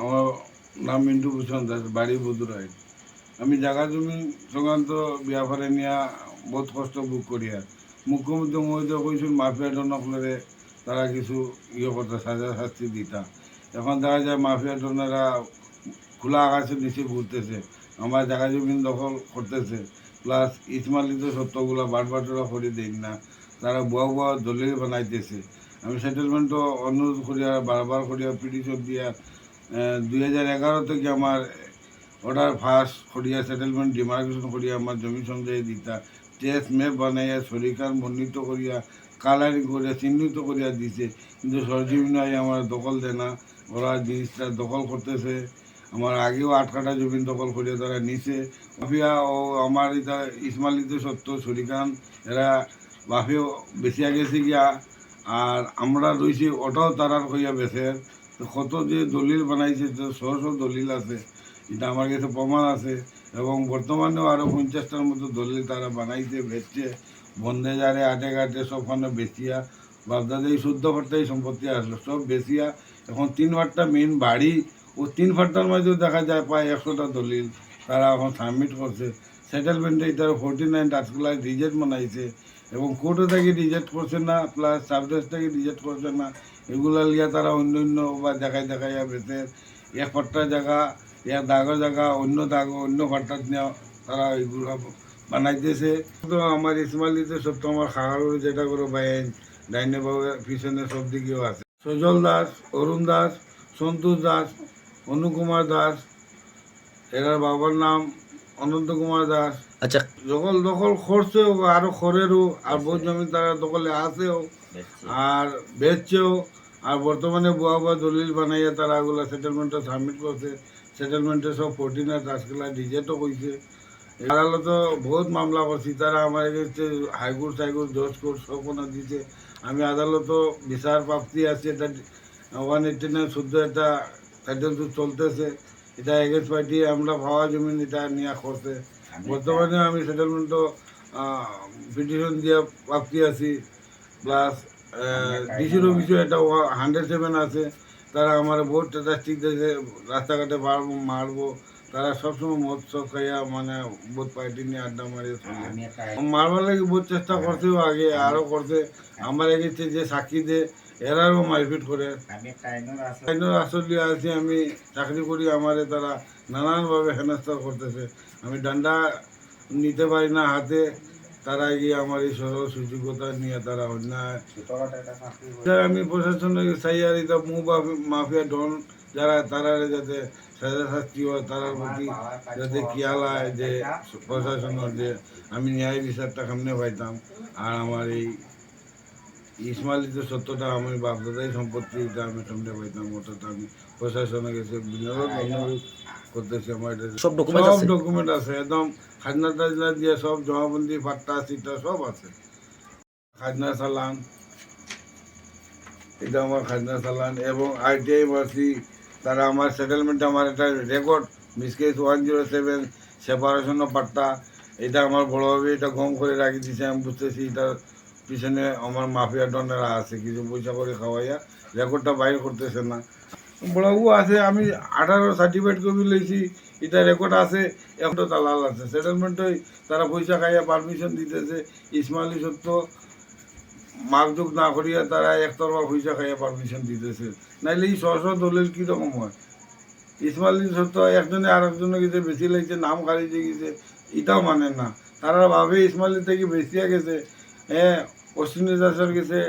আমার নাম মিন্টু ভূষণ দাস, বাড়ি বদুরাই। আমি জায়গা জমি সংক্রান্ত ব্যাপারে নিয়ে বহুত কষ্ট বুক করিয়া মুখ্যমন্ত্রী মহোদয় কইছিল মাফিয়া ডনকলরে তারা কিছু ইয়ে করতে সাজা শাস্তি দিতা। এখন দেখা যায় মাফিয়া ডনেরা খোলা আকাশের নিচে ঘুরতেছে। আমার জায়গা জমি দখল করতেছে। প্লাস ইসমালিত সত্যগুলো বাটবাটরা করে দেন না। তারা বুয়া বুয়া দলিল বানাইতেছে। আমি সেটেলমেন্টও অনুরোধ করিয়া বারবার করিয়া পিটিশন দিয়া দুই হাজার এগারো থেকে আমার অর্ডার ফার্স্ট করিয়া সেটেলমেন্ট ডিমার্কেশন করিয়া আমার জমি সঞ্চয় দিতা। টেস্ট ম্যাপ বানাইয়া সরিকার মনোনীত করিয়া কালারিং করিয়া, চিহ্নিত করিয়া দিছে। কিন্তু সরজমিনাই আমার দখল দেয় না। ওরা জিনিসটা দখল করতেছে। আমার আগেও আট কাটা জমি দখল করিয়া তারা নিছে। মাফিয়া ও আমার এটা ইসমালিতে সত্য শরিকান এরা বাফেও বেশি গেছে গিয়া। আর আমরা রয়েছি ওটাও তারার হইয়া বেছে কত যে দলিল বানাইছে তো শো শো দলিল আছে, এটা আমার কাছে প্রমাণ আছে, এবং বর্তমানেও আরও পঞ্চাশটার মতো দলিল তারা বানাইছে, বেচছে, বন্ধে যারে, আটে ঘাটে, সবখানে বেচিয়া বাপদাদা এই শুদ্ধ ফাট্টাই সম্পত্তি আসলো, সব বেচিয়া, এখন তিন ফাটটা মেন বাড়ি, ও তিন ফাটটার মধ্যেও দেখা যায় প্রায় একশোটা দলিল তারা এখন সাবমিট করছে। সেটেলমেন্টে এটা ফোরটি নাইন টাচগুলাই রিজেক্ট বানাইছে এবং কোর্টে থেকে রিজেক্ট করছে না প্লাস সাবজেক্ট থেকে রিজেক্ট করছে না, এগুলা লিয়া তারা অন্য অন্য বা দেখাই দেখাই বেছে এক ফাট্টা জায়গা এক দাগের জায়গা, অন্য দাগ, অন্য ফাট্টাত নেওয়া তারা এগুলো বানাইতেছে। তো আমার ইসমাইলিতে সত্য আমার খাগারুর যেটা করে বাইন ডাইনে বাবুর পিছনে সব দিকেও আছে। সজল দাস, অরুণ দাস, সন্তোষ দাস, অনুকুমার দাস এরার বাবার নাম অনন্ত কুমার দাস। আচ্ছা। দখল দখল করছেও আরও খরেরও আর বহু জমি তারা দখলে আছেও আর বেচছেও আর বর্তমানে বুয়া বুয়া দলিল বানাইয়া তারা ওগুলা সেটেলমেন্টে সাবমিট করছে। সেটেলমেন্টে সব ফোরটিনার টাস্কগুলা ডিজেটও কইছে আদালত বহুত মামলা করছি। তারা আমার হাইকোর্ট হাইকোর্ট জজ কোর্ট সব কোনো দিছে। আমি আদালত বিচার প্রাপ্তি আছে। এটা ওয়ান এইটি নাইন শুদ্ধ একটা টাইটেল চলতেছে। এটা এগেন্স পার্টি আমরা পাওয়া জমিন এটা নিয়ে করছে বর্তমানে আমি সেটেলমেন্টও পিটিশন দিয়ে প্রাপ্তি আছি প্লাস ডিসির অফিসে এটা হান্ড্রেড সেভেন আছে। তারা আমার বহুত স্টাটিক দিয়েছে রাস্তাঘাটে বাড়বো মারবো। তারা সবসময় মদ সব খাইয়া মানে বহুত পার্টি নিয়ে আড্ডা মারিয়ে চলে মারবার লাগে বহুত চেষ্টা করছেও আগে আরও করছে। আমার এগেছে যে সাক্ষী দে এরারও মারপিট করে। আইনের আসলে আছি আমি চাকরি করি আমারে তারা নানানভাবে হেনস্থা করতেছে। আমি ডান্ডা নিতে পারি না হাতে তারা গিয়ে আমার এই সরল সুযোগ্যতা নিয়ে তারা অন্যায় আমি প্রশাসনের সাইয়ার এটা মু মাফিয়া ডন যারা তারা যাতে সাজা শাস্তি হয় তারার প্রতি যাতে খেয়াল হয় যে প্রশাসনের যে আমি ন্যায় বিচারটা সামনে পাইতাম আর আমার এই ইসমাইলিত সত্যটা আমি বাপদাদাই সম্পত্তি এটা আমি সামনে পাইতাম ওটা আমি প্রশাসনের কাছে বিনোদন অনুরোধ করতেছি আমার এটা সব ডকুমেন্ট সব আছে? ডকুমেন্ট আছে একদম খাজনা টাজনা দিয়ে সব জমাবন্দি পাট্টা সিটা সব আছে। খাজনা চালান এটা আমার খাজনা চালান এবং আইটিআই মারছি তারা আমার সেটেলমেন্ট আমার একটা record miscase one zero seven separation patta এটা আমার বড়োভাবে এটা গম করে রাখি দিয়েছে আমি বুঝতেছি এটার পিছনে আমার মাফিয়া ডনেরা আছে, কিছু পয়সা করে খাওয়াইয়া রেকর্ডটা বাইর করতেছে না। বড়বাবু আছে, আমি আঠারো সার্টিফিকেট কপি লইছি, এটা রেকর্ড আছে একটা দালাল আছে। সেটেলমেন্টই তারা পয়সা খাইয়া পারমিশন দিতেছে, ইসমাইলি সত্য মাপযোগ না করিয়া তারা একতরফা পয়সা খাইয়া পারমিশন দিতেছে। নাইলে এই সহস দলিল কীরকম হয়? ইসমাইলি সত্য একজনে আর একজনে গেছে বেশি লাগছে নাম খারিজে গেছে, এটাও মানে না। তারা ভাবে ইসমাইলি থেকে বেশিয়া গেছে হ্যাঁ অশ্বিনী দাসের গেছে